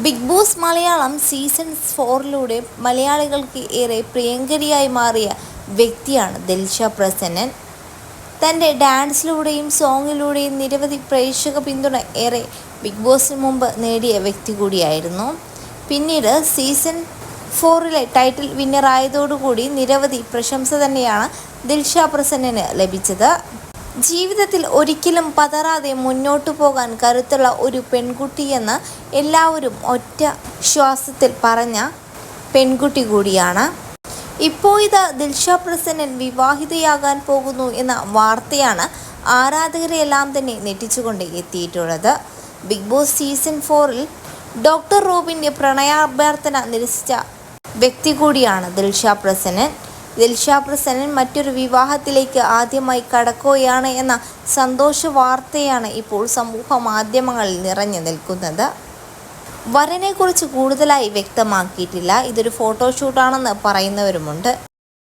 Big Boss Malayalam season ഫോറിലൂടെ മലയാളികൾക്ക് ഏറെ പ്രിയങ്കരിയായി മാറിയ വ്യക്തിയാണ് ദിൽഷ പ്രസന്നൻ. തന്റെ ഡാൻസിലൂടെയും സോങ്ങിലൂടെയും നിരവധി പ്രേക്ഷക പിന്തുണ ഏറെ ബിഗ് ബോസിന് മുമ്പ് നേടിയ വ്യക്തി കൂടിയായിരുന്നു. പിന്നീട് സീസൺ ഫോറിലെ ടൈറ്റിൽ വിന്നറായതോടുകൂടി നിരവധി പ്രശംസ തന്നെയാണ് ദിൽഷ പ്രസന്നന് ലഭിച്ചത്. ജീവിതത്തിൽ ഒരിക്കലും പതറാതെ മുന്നോട്ടു പോകാൻ കരുത്തുള്ള ഒരു പെൺകുട്ടിയെന്ന് എല്ലാവരും ഒറ്റ ശ്വാസത്തിൽ പറഞ്ഞ പെൺകുട്ടി കൂടിയാണ്. ഇപ്പോൾ ഇത് ദിൽഷ പ്രസന്നൻ വിവാഹിതയാകാൻ പോകുന്നു എന്ന വാർത്തയാണ് ആരാധകരെയെല്ലാം തന്നെ നെറ്റിച്ചുകൊണ്ട് എത്തിയിട്ടുള്ളത്. ബിഗ് ബോസ് സീസൺ ഫോറിൽ ഡോക്ടർ റോബിന്റെ പ്രണയാഭ്യർത്ഥന നിരസിച്ച വ്യക്തി കൂടിയാണ് ദിൽഷ പ്രസന്നൻ. ദിൽഷ മറ്റൊരു വിവാഹത്തിലേക്ക് ആദ്യമായി കടക്കുകയാണ് എന്ന സന്തോഷ വാർത്തയാണ് ഇപ്പോൾ സമൂഹ മാധ്യമങ്ങളിൽ നിറഞ്ഞു നിൽക്കുന്നത്. വരനെക്കുറിച്ച് കൂടുതലായി വ്യക്തമാക്കിയിട്ടില്ല. ഇതൊരു ഫോട്ടോഷൂട്ടാണെന്ന് പറയുന്നവരുമുണ്ട്.